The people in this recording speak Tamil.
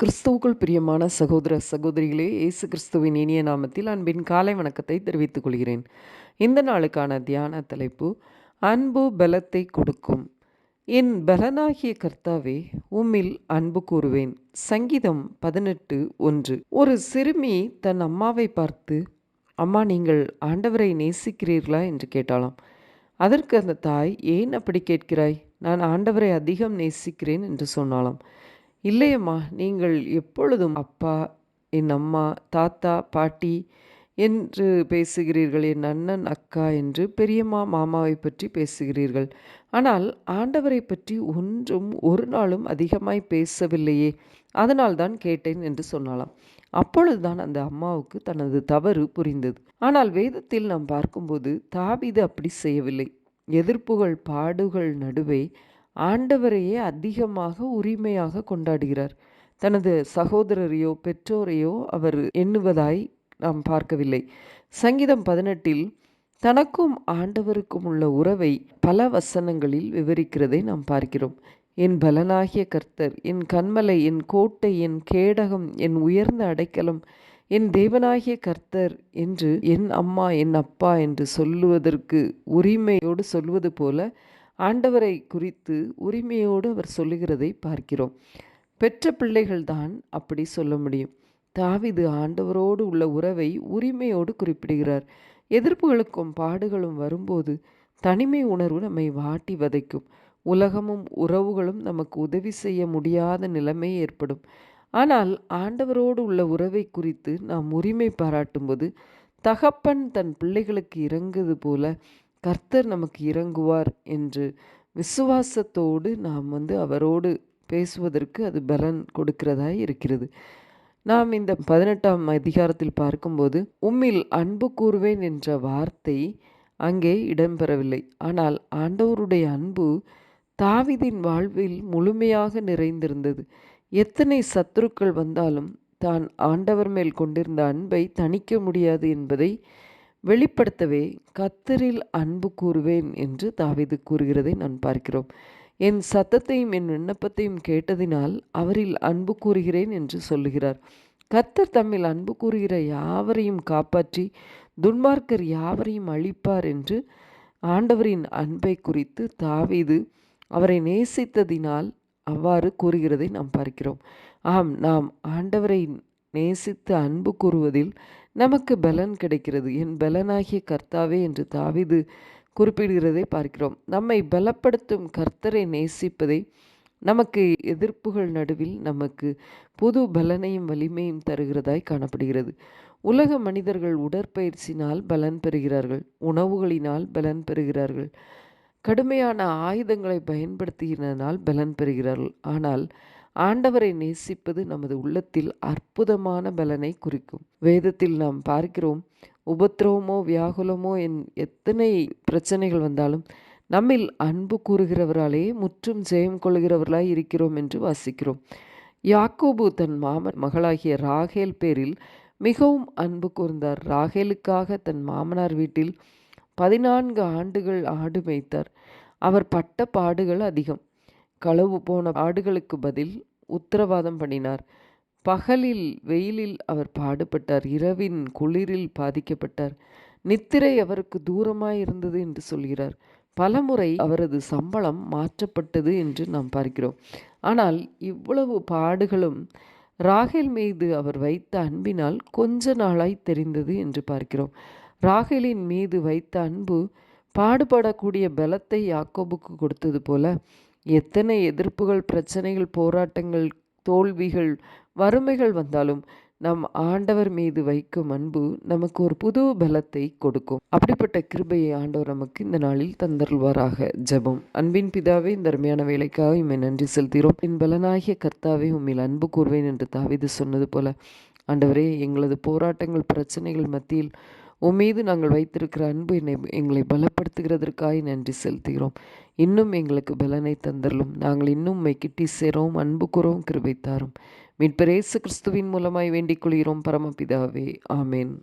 கிறிஸ்துவுக்குள் பிரியமான சகோதர சகோதரிகளே இயேசு கிறிஸ்துவின் இனிய நாமத்தில் அன்பின் காலை வணக்கத்தை தெரிவித்துக் கொள்கிறேன். இந்த நாளுக்கான தியான தலைப்பு அன்பு பலத்தை கொடுக்கும். என் பலனாகிய கர்த்தாவே உம்மில் அன்பு கூறுவேன். சங்கீதம் பதினெட்டு ஒன்று. ஒரு சிறுமி தன் அம்மாவை பார்த்து அம்மா நீங்கள் ஆண்டவரை நேசிக்கிறீர்களா? என்று கேட்டாலாம் அதற்கு அந்த தாய் ஏன் அப்படி கேட்கிறாய்? நான் ஆண்டவரை அதிகம் நேசிக்கிறேன் என்று சொன்னாலாம் இல்லையம்மா நீங்கள் எப்பொழுதும் அப்பா என் அம்மா தாத்தா பாட்டி என்று பேசுகிறீர்கள் என் அண்ணன் அக்கா என்று பெரியம்மா மாமாவை பற்றி பேசுகிறீர்கள். ஆனால் ஆண்டவரை பற்றி ஒன்றும் ஒரு நாளும் அதிகமாய் பேசவில்லையே. அதனால் தான் கேட்டேன் என்று சொன்னாலாம் அப்பொழுதுதான் அந்த அம்மாவுக்கு தனது தவறு புரிந்தது. ஆனால் வேதத்தில் நாம் பார்க்கும்போது தாவிது அப்படி செய்யவில்லை. எதிர்ப்புகள் பாடுகள் நடுவே ஆண்டவரையே அதிகமாக உரிமையாக கொண்டாடுகிறார். தனது சகோதரரையோ பெற்றோரையோ அவர் எண்ணுவதாய் நாம் பார்க்கவில்லை. சங்கீதம் பதினெட்டில் தனக்கும் ஆண்டவருக்கும் உள்ள உறவை பல வசனங்களில் விவரிக்கிறதை நாம் பார்க்கிறோம். என் பலனாகிய கர்த்தர் என் கண்மலை என் கோட்டை என் கேடகம் என் உயர்ந்த அடைக்கலம் என் தேவனாகிய கர்த்தர் என்று என் அம்மா என் அப்பா என்று சொல்லுவதற்கு உரிமையோடு சொல்வது போல ஆண்டவரை குறித்து உரிமையோடு அவர் சொல்லுகிறதை பார்க்கிறோம். பெற்ற பிள்ளைகள்தான் அப்படி சொல்ல முடியும். தாவிது ஆண்டவரோடு உள்ள உறவை உரிமையோடு குறிப்பிடுகிறார். எதிர்ப்புகளுக்கும் பாடுகளும் வரும்போது தனிமை உணர்வு நம்மை வாட்டி வதைக்கும். உலகமும் உறவுகளும் நமக்கு உதவி செய்ய முடியாத நிலைமை ஏற்படும். ஆனால் ஆண்டவரோடு உள்ள உறவை குறித்து நாம் உரிமை பாராட்டும்போது தகப்பன் தன் பிள்ளைகளுக்கு இறங்குது போல கர்த்தர் நமக்கு இறங்குவார் என்று விசுவாசத்தோடு நாம் வந்து அவரோடு பேசுவதற்கு அது பலன் கொடுக்கிறதாய் இருக்கிறது. நாம் இந்த பதினெட்டாம் அதிகாரத்தில் பார்க்கும்போது உம்மில் அன்பு கூறுவேன் என்ற வார்த்தை அங்கே இடம்பெறவில்லை. ஆனால் ஆண்டவருடைய அன்பு தாவிதின் வாழ்வில் முழுமையாக நிறைந்திருந்தது. எத்தனை சத்துருக்கள் வந்தாலும் தான் ஆண்டவர் மேல் கொண்டிருந்த அன்பை தணிக்க முடியாது என்பதை வெளிப்படுத்தவே கத்தரில் அன்பு கூறுவேன் என்று தாவிது கூறுகிறதை நான் பார்க்கிறோம். என் சத்தத்தையும் என் விண்ணப்பத்தையும் கேட்டதினால் அவரில் அன்பு கூறுகிறேன் என்று சொல்லுகிறார். கத்தர் தம்மில் அன்பு கூறுகிற யாவரையும் காப்பாற்றி துன்மார்க்கர் யாவரையும் அழிப்பார் என்று ஆண்டவரின் அன்பை குறித்து தாவிது அவரை நேசித்ததினால் அவ்வாறு கூறுகிறதை நாம் பார்க்கிறோம். ஆம் நாம் ஆண்டவரை நேசித்து அன்பு கூறுவதில் நமக்கு பலன் கிடைக்கிறது. என் பலனாகிய கர்த்தாவே என்று தாவிது குறிப்பிடுகிறதை பார்க்கிறோம். நம்மை பலப்படுத்தும் கர்த்தரை நேசிப்பதை நமக்கு எதிர்ப்புகள் நடுவில் நமக்கு புது பலனையும் வலிமையும் தருகிறதாய் காணப்படுகிறது. உலக மனிதர்கள் உடற்பயிற்சினால் பலன் பெறுகிறார்கள். உணவுகளினால் பலன் பெறுகிறார்கள். கடுமையான ஆயுதங்களை பயன்படுத்துகிறனால் பலன் பெறுகிறார்கள். ஆனால் ஆண்டவரை நேசிப்பது நமது உள்ளத்தில் அற்புதமான பலனை குறிக்கும். வேதத்தில் நாம் பார்க்கிறோம் உபத்திரவமோ வியாகுலமோ என் எத்தனை பிரச்சனைகள் வந்தாலும் நம்மில் அன்பு கூறுகிறவராலே முற்றும் ஜெயம் கொள்கிறவர்களாய் இருக்கிறோம் என்று வாசிக்கிறோம். யாக்கோபு தன் மாமன் மகளாகிய ராகேல் பேரில் மிகவும் அன்பு கூர்ந்தார். ராகேலுக்காக தன் மாமனார் வீட்டில் பதினான்கு ஆண்டுகள் ஆடு மேய்த்தார். அவர் பட்ட பாடுகள் அதிகம். களவு போன ஆடுகளுக்கு பதில் உத்தரவாதம் பண்ணினார். பகலில் வெயிலில் அவர் பாடுபட்டார். இரவின் குளிரில் பாதிக்கப்பட்டார். நித்திரை அவருக்கு தூரமாய் இருந்தது என்று சொல்கிறார். பலமுறை அவரது சம்பளம் மாற்றப்பட்டது என்று நாம் பார்க்கிறோம். ஆனால் இவ்வளவு பாடுகளும் ராகேல் மீது அவர் வைத்த அன்பினால் கொஞ்ச நாளாய் தெரிந்தது என்று பார்க்கிறோம். ராகேலின் மீது வைத்த அன்பு பாடுபடக்கூடிய பலத்தை யாக்கோபுக்கு கொடுத்தது போல எத்தனை எதிர்ப்புகள் பிரச்சனைகள் போராட்டங்கள் தோல்விகள் வறுமைகள் வந்தாலும் நம் ஆண்டவர் மீது வைக்கும் அன்பு நமக்கு ஒரு புது பலத்தை கொடுக்கும். அப்படிப்பட்ட கிருபையை ஆண்டவர் நமக்கு இந்த நாளில் தந்தருள்வாராக. ஜெபம். அன்பின் பிதாவே இந்த அருமையான வேலைக்காக இம்மை நன்றி செலுத்துகிறோம். என் பலனாகிய கர்த்தாவே உம்மில் அன்பு கூறுவேன் என்று தாவிது சொன்னது போல ஆண்டவரே எங்களது போராட்டங்கள் பிரச்சனைகள் மத்தியில் உம்மீது நாங்கள் வைத்திருக்கிற அன்பு என்னை எங்களை பலப்படுத்துகிறதற்காக நன்றி செலுத்துகிறோம். இன்னும் எங்களுக்கு பலனை தந்தரலும் நாங்கள் இன்னும் உம்மை கிட்டி சேரவும் அன்பு கூறவும் கிருபை தாரும். மீட்பரேசு கிறிஸ்துவின் மூலமாய் வேண்டிக் கொள்கிறோம். பரமபிதாவே ஆமேன்.